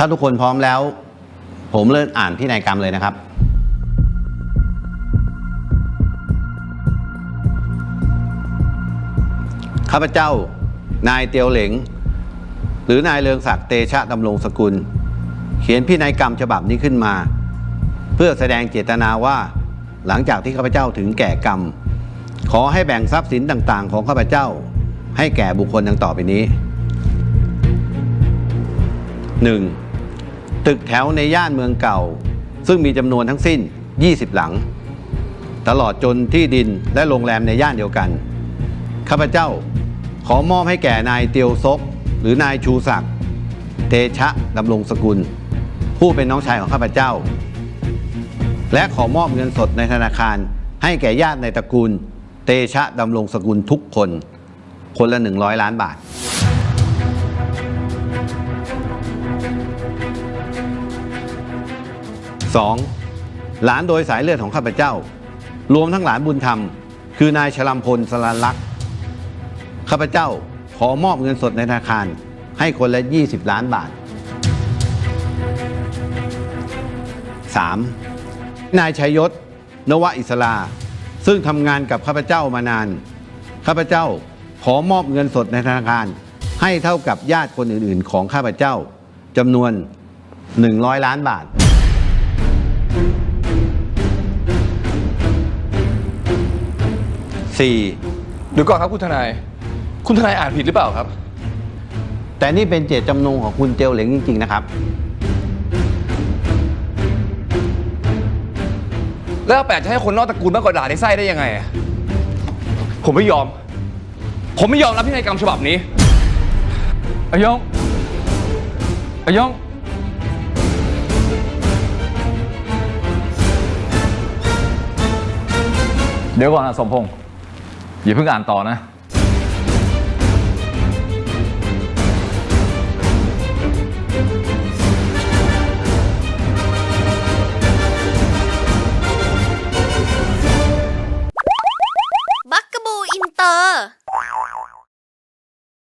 ถ้าทุกคนพร้อมแล้ว ผมเริ่มอ่านพินัยกรรมเลยนะครับ ข้าพเจ้า นายเตียวเหลง หรือนายเลืองศักดิ์เตชะดำรงสกุล เขียนพินัยกรรมฉบับนี้ขึ้นมา เพื่อแสดงเจตนาว่าหลังจากที่ข้าพเจ้าถึงแก่กรรม ขอให้แบ่งทรัพย์สินต่าง ๆ ของข้าพเจ้า ให้แก่บุคคลดังต่อไปนี้ 1. ตึกแถวในย่านเมืองเก่า ซึ่งมีจำนวนทั้งสิ้น 20 หลัง ตลอดจนที่ดินและโรงแรมในย่านเดียวกัน ข้าพเจ้าขอมอบให้แก่นายเตียวซก หรือนายชูศักดิ์เตชะดำรงสกุล ผู้เป็นน้องชายของข้าพเจ้า และขอมอบเงินสดในธนาคารให้แก่ญาติในตระกูล เตชะดำรงสกุลทุกคน คนละ 100 ล้านบาท 2. หลานโดยสายเลือดของข้าพเจ้า รวมทั้งหลานบุญธรรม คือนายชลัมพลสลันลักษ์ข้าพเจ้าขอมอบเงินสดในธนาคารให้คนละ 20 ล้านบาท 3. นายชัยยศ นวอิสลา ซึ่งทำงานกับข้าพเจ้ามานาน ข้าพเจ้าขอมอบเงินสดในธนาคาร ให้เท่ากับญาติคนอื่น ๆ ของข้าพเจ้าจำนวน 100 ล้านบาท 4. เดี๋ยวก่อนครับคุณทนาย คุณทนายอ่านผิดหรือเปล่าครับ แต่นี่เป็นเจตจำนงของคุณเตียวเหลงจริง ๆ นะครับ แล้วแปดจะให้คนนอกตระกูลมากกว่าด่าในไส้ได้ยังไงอะผมไม่ยอม ผมไม่ยอมรับพินัยกรรมฉบับนี้อายงอายงเดี๋ยวก่อนนะสมพงษ์ อย่าเพิ่งอ่านต่อนะ